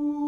Ей,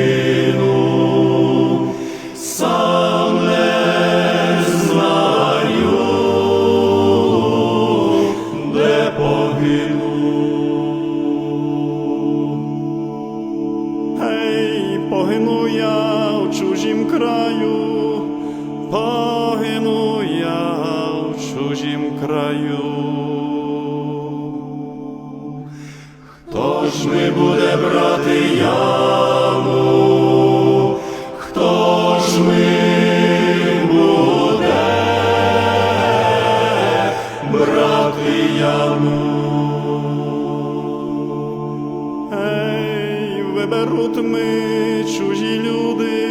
краю, погину я в чужім краю. Хто ж ми буде брати яму? Хто ж ми? Ей, виберуть ми чужі люди,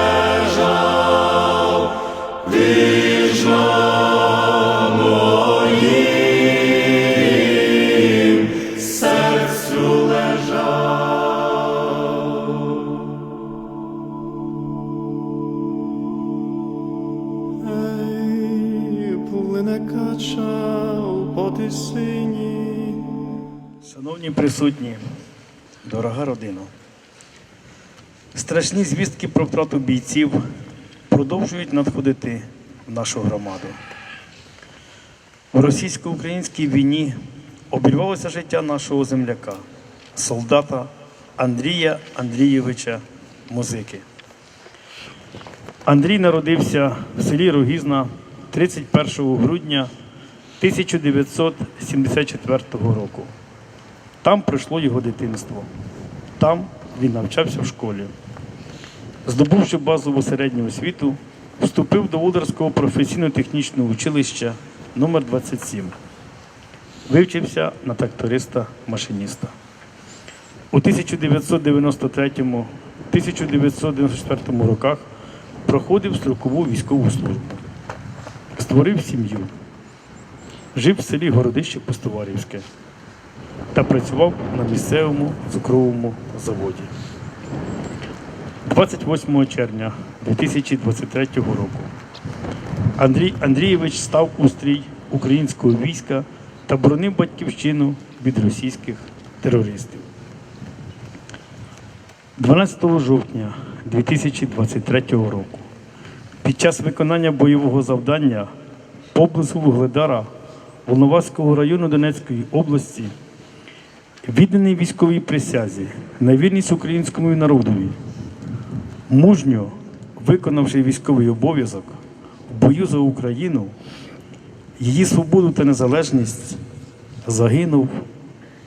Ей, плине кача у потисині. Шановні присутні, дорога родина, страшні звістки про втрату бійців продовжують надходити в нашу громаду. У російсько-українській війні обірвалося життя нашого земляка, солдата Андрія Андрійовича Музики. Андрій народився в селі Рогізна 31 грудня 1974 року. Там пройшло його дитинство. Там він навчався в школі. Здобувши базову середню освіту, вступив до Володарського професійно-технічного училища номер 27 Вивчився на тракториста-машиніста. У 1993-1994 роках проходив строкову військову службу. Створив сім'ю. Жив в селі Городище Пустоварівське та працював на місцевому цукровому заводі. 28 червня 2023 року Андрій Андрійович став у стрій українського війська та боронив батьківщину від російських терористів. 12 жовтня 2023 року під час виконання бойового завдання поблизу Вугледара Волноваського району Донецької області. Відданий військовій присязі на вірність українському народові, мужньо виконавши військовий обов'язок в бою за Україну, її свободу та незалежність, загинув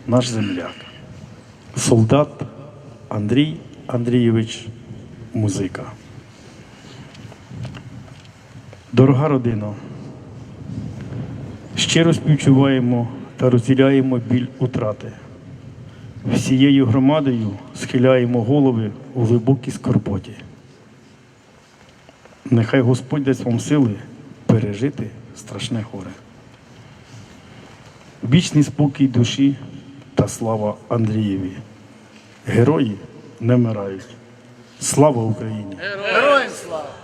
наш земляк, солдат Андрій Андрійович музика. Дорога родина, щиро співчуваємо та розділяємо біль утрати. Всією громадою схиляємо голови у глибокій скорботі. Нехай Господь дасть вам сили пережити страшне горе. Вічний спокій душі та слава Андрієві. Герої не вмирають. Слава Україні! Героям слава!